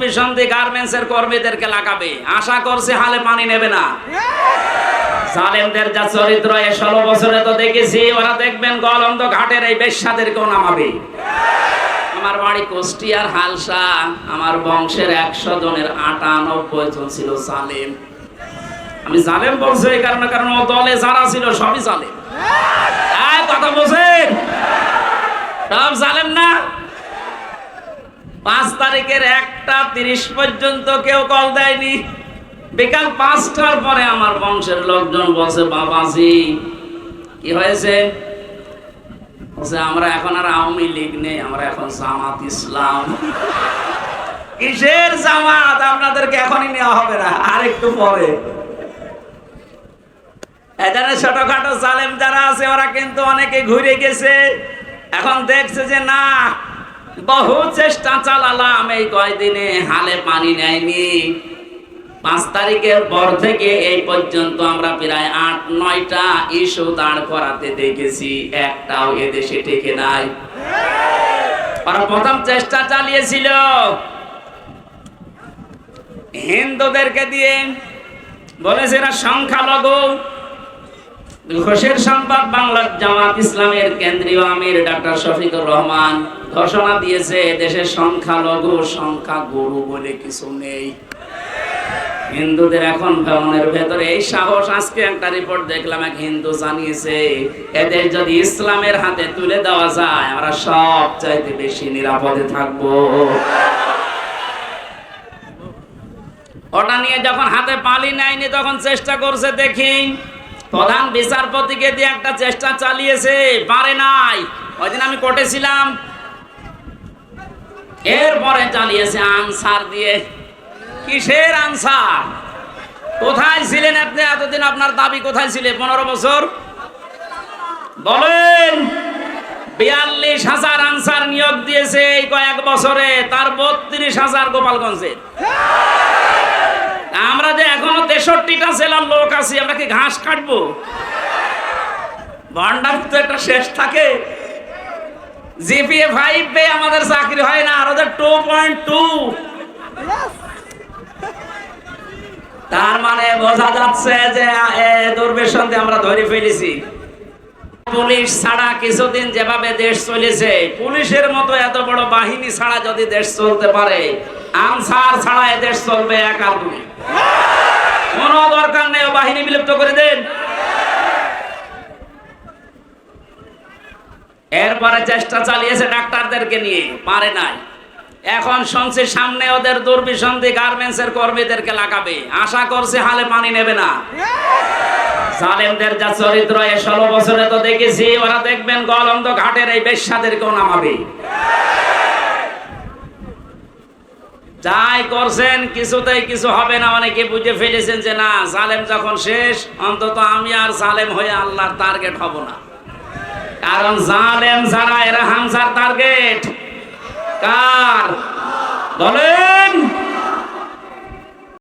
দুর্বিসন্ধি garments এর কর্মীদেরকে লাগাবে। আশা করছে হালে পানি নেবে না। জালেমদের যা চরিত্র এ ষোলো বছরে তো দেখেছি, ওরা দেখবেন গলন্দ ঘাটের এই বেশ্যাদেরকেও নামাবে। আমার বাড়ি হালসা, আমার বংশের একশো জনের আটানব্বই জন ছিল জালেম। আমি জালেম বলছি এই কারণে, কারণ ও দলে যারা ছিল সবই জালেম। কথা বলছেন? সব জালেম না? পাঁচ তারিখের একটা তিরিশ পর্যন্ত কেউ কল দেয়নি। বিকাল পাঁচটার পরে আমার বংশের লোকজন বলছে, বাবাজি, কি হয়েছে? আমরা এখন আর আওয়ামী লীগ নেই, আমরা এখন জামাত ইসলাম। কিসের জামাত? আপনাদেরকে এখনই নেওয়া হবে না, আর একটু পরে। এখানে ছোটখাটো জালেম যারা আছে, ওরা কিন্তু অনেকে ঘুরে গেছে। এখন দেখছে যে না বহু চেষ্টা চালালাম এই কয়দিনে, হালে পানি নেয়নি। পাঁচ তারিখের পর থেকে এই পর্যন্ত আমরা প্রায় আট, নয়টা ইস্যু দাঁড় করাতে দেখেছি। একটাও এদেশে টেকে নাই। প্রথম চেষ্টা চালিয়েছিল। হিন্দুদেরকে দিয়ে বলেছে এরা সংখ্যালঘু। ঘোষের সংবাদ বাংলার জামাত ইসলামের কেন্দ্রীয় আমির ডাক্তার শফিকুর রহমান ঘোষণা দিয়েছে, দেশের সংখ্যালঘু সংখ্যা গরু বলে কিছু নেই। হিন্দুদের এখন ভ্রমণের ভেতরে এই সাহস, আজকে একটা রিপোর্ট দেখলাম, এক হিন্দু জানিয়েছে, এদের যদি ইসলামের হাতে তুলে দেওয়া যায়, আমরা সব চাইতে বেশি নিরাপদে থাকব। ওটা নিয়ে যখন হাতে পালি নেয়নি, তখন চেষ্টা করছে দেখি প্রধান বিচারপতিকে দিয়ে একটা চেষ্টা চালিয়েছে, পারে নাই। ওইদিন আমি কোর্টে ছিলাম। এরপরে চালিয়েছে আনসার দিয়ে। কিসের আনসার? কোথায় ছিলেন আপনি? এতদিন আপনার দাবি কোথায় ছিলেন পনেরো বছর? বলেন, বিয়াল্লিশ হাজার আনসার নিয়োগ দিয়েছে এই কয়েক বছরে। তার বত্রিশ হাজার গোপালগঞ্জে আমরা যে এখনও তেষট্টিটা জেলার লোক আছি, আমরা কি ঘাস কাটবো? ভান্ডার তো একটা শেষ থাকে। জিপিএ ফাইভ পেয়ে আমাদের চাকরি হয় না, আর ওদের টু পয়েন্ট টু তার মানে বোঝা যাচ্ছে যে দুর্বেশনতে আমরা ধরে ফেলেছি। পুলিশ ছাড়া কিছুদিন যেভাবে দেশ চলেছে, পুলিশের মতো এত বড় বাহিনী ছাড়া যদি দেশ চলতে পারে আনসার ছাড়া এ দেশ চলবে একার দুই। কোনো দরকার নেই বাহিনী বিলুপ্ত করে দেন। এরপরে চেষ্টা চালিয়েছে ডাক্তারদেরকে নিয়ে, পারে নাই। এখন শুনছি সামনে ওদের দুর্বিসন্ধি গার্মেন্টস এর কর্মীদেরকে লাগাবে। আশা করছে হালে পানি নেবে না। জালেমদের যা চরিত্র, এ ষোলো বছরে তো দেখেছি, ওরা দেখবেন গলন্দ ঘাটের এই বেশ্যাদেরকেও নামাবে। যাই করছেন, কিছুতেই কিছু হবে না। অনেকে বুঝে ফেলেছেন যে না সালেম যখন শেষ, অন্তত আমি আর সালেম হয়ে আল্লাহর টার্গেট হব না। কারণ জালেম যারা, এরা হামসার টার্গেট কার? বলেন!